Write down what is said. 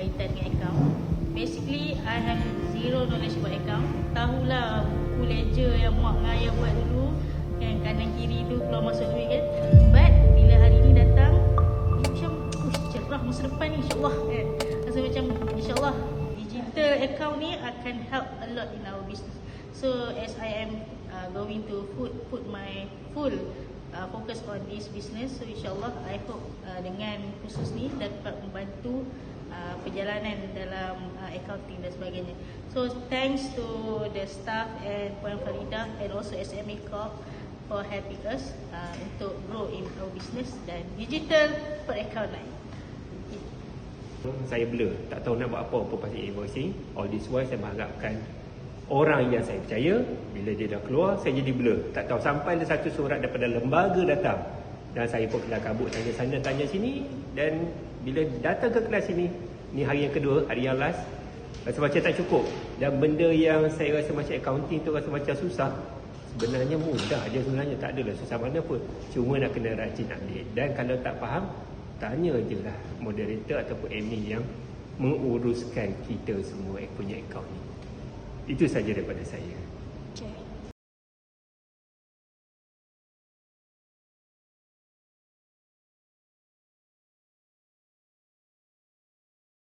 berkaitan dengan account Basically, I have zero knowledge about account Tahulah buku ledger yang muak ayah buat dulu Yang kanan kiri tu keluar masuk duit kan. But, bila hari ni datang Dia macam, oh cerah masa depan ni, insyaAllah kan. Rasa macam, insyaAllah digital account ni akan help a lot in our business. So, as I am uh, going to put, put my full Uh, focus on this business so insyaallah i hope uh, dengan khusus ni dapat membantu uh, perjalanan dalam uh, accounting dan sebagainya. So thanks to the staff and Puan Farida and also SMA Corp for helping us uh, untuk grow in our business dan digital per account lain. Saya blur, tak tahu nak buat apa apa pasal invoicing. All this while saya mengharapkan orang yang saya percaya bila dia dah keluar saya jadi blur. Tak tahu sampai ada satu surat daripada lembaga datang dan saya pun kelar kabut tanya sana tanya sini. Dan bila datang ke kelas ini ni hari yang kedua, hari yang last rasa macam tak cukup. Dan benda yang saya rasa macam accounting tu rasa macam susah. Sebenarnya mudah je sebenarnya tak adalah susah mana pun. Cuma nak kena rajin update. Dan kalau tak faham tanya je lah moderator ataupun admin yang menguruskan kita semua punya account ni. Itu saja daripada saya.